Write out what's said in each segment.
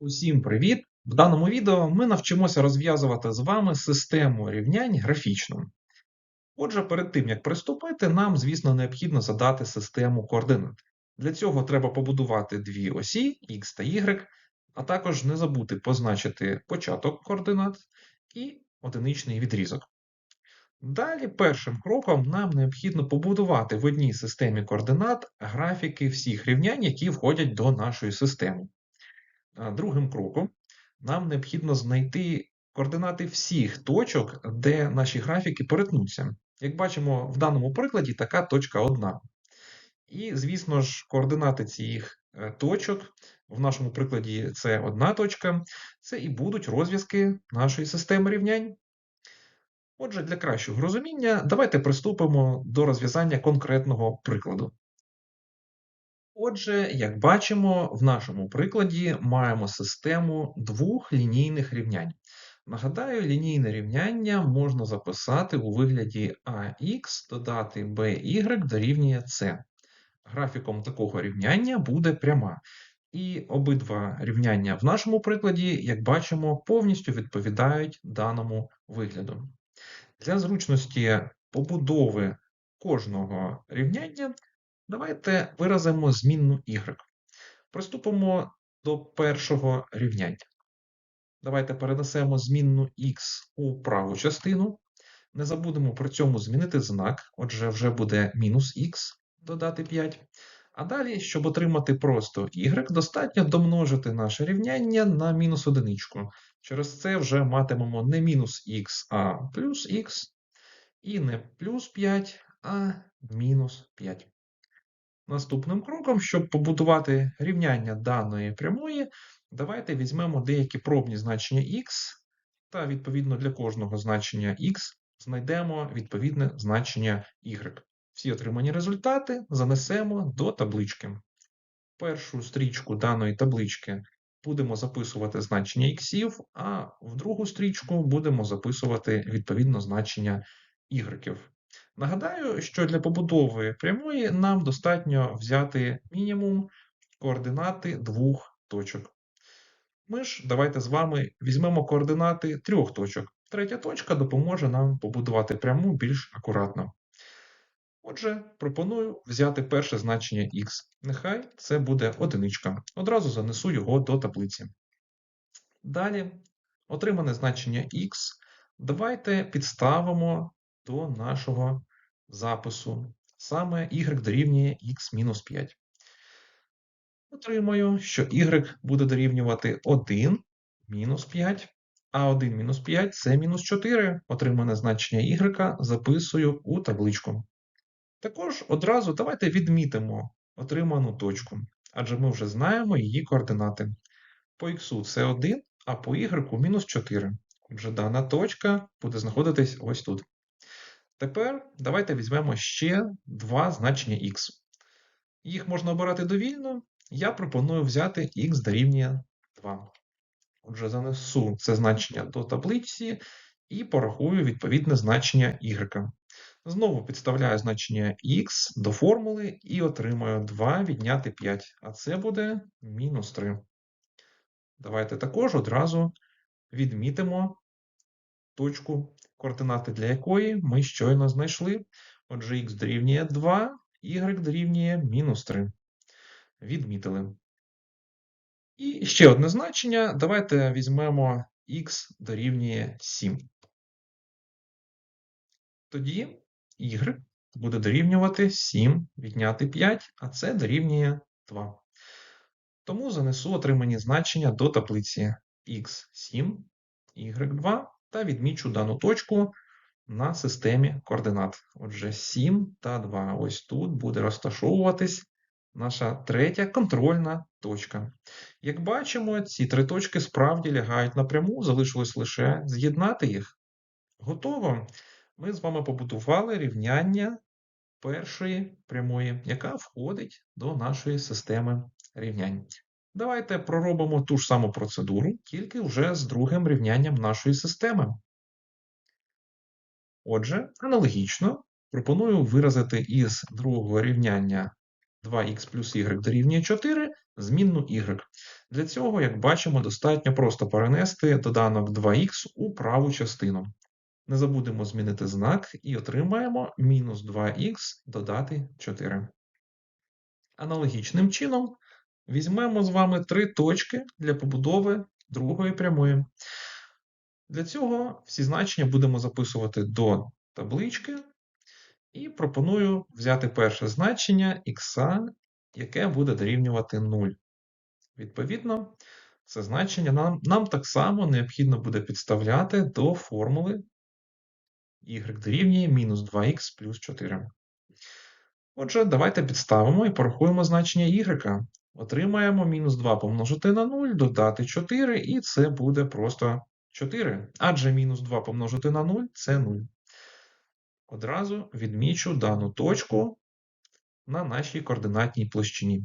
Усім привіт! В даному відео ми навчимося розв'язувати з вами систему рівнянь графічно. Отже, перед тим як приступити, нам, звісно, необхідно задати систему координат. Для цього треба побудувати дві осі x та y, а також не забути позначити початок координат і одиничний відрізок. Далі першим кроком нам необхідно побудувати в одній системі координат графіки всіх рівнянь, які входять до нашої системи. Другим кроком нам необхідно знайти координати всіх точок, де наші графіки перетнуться. Як бачимо, в даному прикладі така точка одна. І, звісно ж, координати цих е, точок, в нашому прикладі це одна точка, це і будуть розв'язки нашої системи рівнянь. Отже, для кращого розуміння, давайте приступимо до розв'язання конкретного прикладу. Отже, як бачимо, в нашому прикладі маємо систему двох лінійних рівнянь. Нагадаю, лінійне рівняння можна записати у вигляді ax додати by дорівнює c. Графіком такого рівняння буде пряма. І обидва рівняння в нашому прикладі, як бачимо, повністю відповідають даному вигляду. Для зручності побудови кожного рівняння давайте виразимо змінну y. Приступимо до першого рівняння. Давайте перенесемо змінну x у праву частину. Не забудемо при цьому змінити знак, отже, вже буде мінус х додати 5. А далі, щоб отримати просто y, достатньо домножити наше рівняння на мінус одиничку. Через це вже матимемо не мінус х, а плюс х, і не плюс 5, а мінус 5. Наступним кроком, щоб побудувати рівняння даної прямої, давайте візьмемо деякі пробні значення х, та відповідно для кожного значення х знайдемо відповідне значення y. Всі отримані результати занесемо до таблички. Першу стрічку даної таблички будемо записувати значення іксів, а в другу стрічку будемо записувати відповідно значення y. Нагадаю, що для побудови прямої нам достатньо взяти мінімум координати двох точок. Ми ж давайте з вами візьмемо координати трьох точок. Третя точка допоможе нам побудувати пряму більш акуратно. Отже, пропоную взяти перше значення х. Нехай це буде одиничка. Одразу занесу його до таблиці. Далі, отримане значення х. Давайте підставимо до нашого запису. Саме y дорівнює x-5. Отримаю, що y буде дорівнювати 1 мінус 5, а 1 мінус 5 це мінус 4. Отримане значення y записую у табличку. Також одразу давайте відмітимо отриману точку, адже ми вже знаємо її координати. По х це 1, а по y мінус 4. Отже, дана точка буде знаходитись ось тут. Тепер давайте візьмемо ще два значення х. Їх можна обирати довільно. Я пропоную взяти х дорівнює 2. Отже, занесу це значення до таблиці і порахую відповідне значення y. Знову підставляю значення х до формули і отримаю 2 відняти 5, а це буде мінус 3. Давайте також одразу відмітимо точку, координати для якої ми щойно знайшли. Отже, х дорівнює 2, y дорівнює мінус 3. Відмітили. І ще одне значення. Давайте візьмемо х дорівнює 7. Тоді y буде дорівнювати 7 відняти 5, а це дорівнює 2. Тому занесу отримані значення до таблиці x7, y2 та відмічу дану точку на системі координат. Отже, 7 та 2. Ось тут буде розташовуватись наша третя контрольна точка. Як бачимо, ці три точки справді лягають напряму, залишилось лише з'єднати їх. Готово. Ми з вами побудували рівняння першої прямої, яка входить до нашої системи рівнянь. Давайте проробимо ту ж саму процедуру, тільки вже з другим рівнянням нашої системи. Отже, аналогічно пропоную виразити із другого рівняння 2х плюс y дорівнює 4 змінну y. Для цього, як бачимо, достатньо просто перенести доданок 2х у праву частину. Не забудемо змінити знак і отримаємо мінус 2х додати 4. Аналогічним чином візьмемо з вами три точки для побудови другої прямої. Для цього всі значення будемо записувати до таблички. І пропоную взяти перше значення х, яке буде дорівнювати 0. Відповідно, це значення нам, нам так само необхідно буде підставляти до формули y дорівнює мінус 2х плюс 4. Отже, давайте підставимо і порахуємо значення y. Отримаємо мінус 2 помножити на 0, додати 4, і це буде просто 4. Адже мінус 2 помножити на 0 це 0. Одразу відмічу дану точку на нашій координатній площині.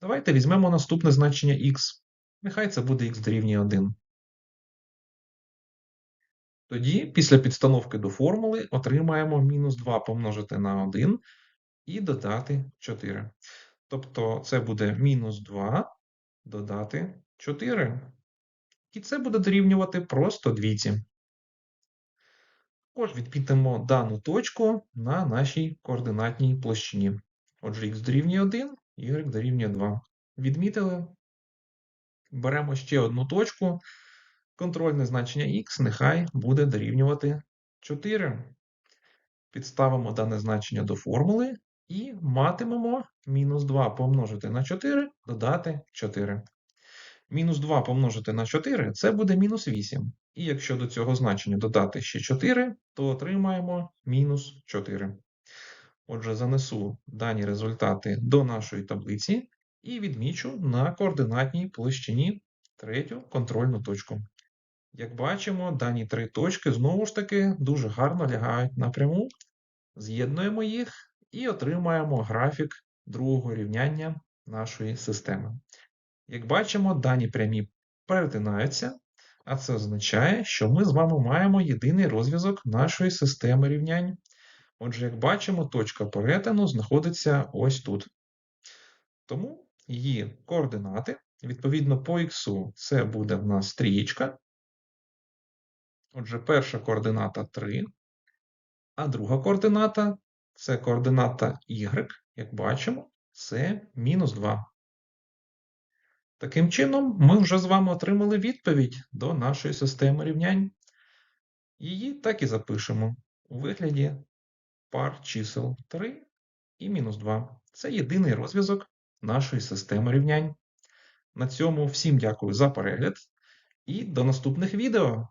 Давайте візьмемо наступне значення х. Нехай це буде х дорівнює 1. Тоді, після підстановки до формули, отримаємо мінус 2 помножити на 1 і додати 4. Тобто це буде мінус 2 додати 4. І це буде дорівнювати просто двійці. Також відмітимо дану точку на нашій координатній площині. Отже, х дорівнює 1, y дорівнює 2. Відмітили. Беремо ще одну точку. Контрольне значення х нехай буде дорівнювати 4. Підставимо дане значення до формули і матимемо мінус 2 помножити на 4 додати 4. Мінус 2 помножити на 4 це буде мінус 8. І якщо до цього значення додати ще 4, то отримаємо мінус 4. Отже, занесу дані результати до нашої таблиці і відмічу на координатній площині третю контрольну точку. Як бачимо, дані три точки знову ж таки дуже гарно лягають напряму. З'єднуємо їх і отримаємо графік другого рівняння нашої системи. Як бачимо, дані прямі перетинаються, а це означає, що ми з вами маємо єдиний розв'язок нашої системи рівнянь. Отже, як бачимо, точка перетину знаходиться ось тут. Тому її координати, відповідно, по х це буде в нас трієчка. Отже, перша координата 3, а друга координата це координата y, як бачимо, це мінус 2. Таким чином, ми вже з вами отримали відповідь до нашої системи рівнянь. Її так і запишемо у вигляді пар чисел 3 і мінус 2. Це єдиний розв'язок нашої системи рівнянь. На цьому всім дякую за перегляд і до наступних відео!